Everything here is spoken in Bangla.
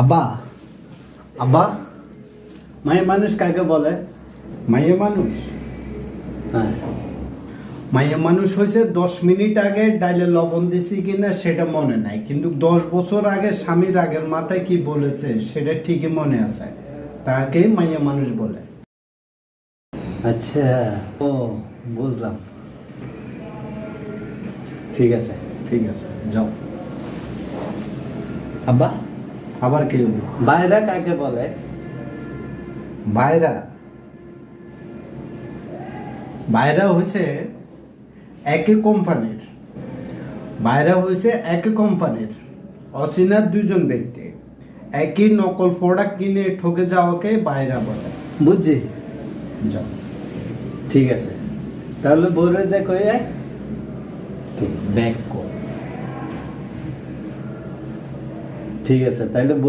আব্বা আব্বা। মায়ের মানুষ কাকে বলে? মায়ের মানুষ? হ্যাঁ। মায়ের মানুষ হয়েছে দশ মিনিট আগে ডাইলে লবণ দিছি কিনা সেটা মনে নাই কিন্তু দশ বছর আগে স্বামীর আগের মাথায় কি বলেছে সেটা ঠিকই মনে আছে। তাকে মাইয়া মানুষ বলে। আচ্ছা ও বুঝলাম। ঠিক আছে ঠিক আছে যাও। আব্বা? আবার কি বাইরা কাকে বলে? বাইরা বাইরা হয়েছে একই কোম্পানির। বাইরা হয়েছে একই কোম্পানির। অচেনা দুজন ব্যক্তি। একই নকল প্রোডাক্ট কিনে ঠকে যাওয়াকে বাইরা বলে। বুঝছি। ঠিক আছে। তাহলে বলে ঠিক আছে। ব্যাক কর। ঠিক আছে তাহলে